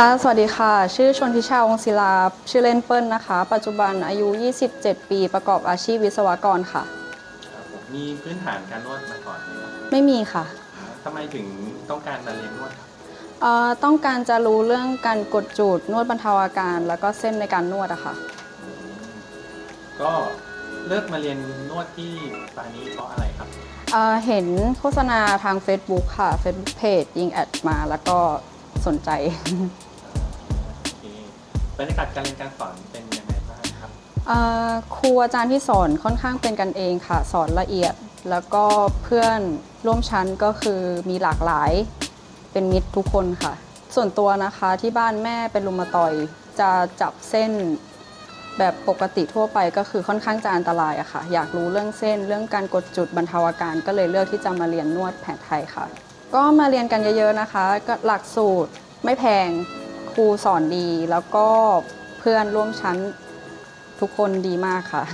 ค่ะ สวัสดีค่ะ ชื่อชนทิชาวงศิลา ชื่อเล่นเปิ้ลนะคะ ปัจจุบันอายุ 27 ปีประกอบอาชีพวิศวกรค่ะครับผมมีพื้นฐานการนวดมาก่อนไหมครับไม่มีค่ะทำไมถึงต้องการมาเรียนนวดครับเอ่อต้องการจะรู้เรื่องการกดจูดนวดบรรเทาอาการ แล้วก็เส้นในการนวดอะค่ะ ก็เลือกมาเรียนนวดที่ปานี้เพราะอะไรครับ เอ่อเห็นโฆษณาทาง Facebook ค่ะ Facebook Page ยิงแอดมาแล้วก็สนใจโอเค บรรยากาศการเรียนการสอนเป็นยังไงบ้างครับอ่อครูอาจารย์ที่สอนค่อนข้างเป็นกันเองค่ะ สอนละเอียด แล้วก็เพื่อนร่วมชั้นก็คือมีหลากหลายเป็นมิตรทุกคนค่ะ ส่วนตัวนะคะที่บ้านแม่เป็นรุมาตอยจะจับเส้นแบบปกติทั่วไปก็คือค่อนข้างจะอันตรายอะค่ะ อยากรู้เรื่องเส้น เรื่องการกดจุดบรรเทาอาการ ก็เลยเลือกที่จะมาเรียนนวดแผนไทยค่ะ ก็มาเรียนกันเยอะๆนะคะ ก็หลักสูตรไม่แพง ครูสอนดีแล้วก็เพื่อนร่วมชั้นทุกคนดีมากค่ะ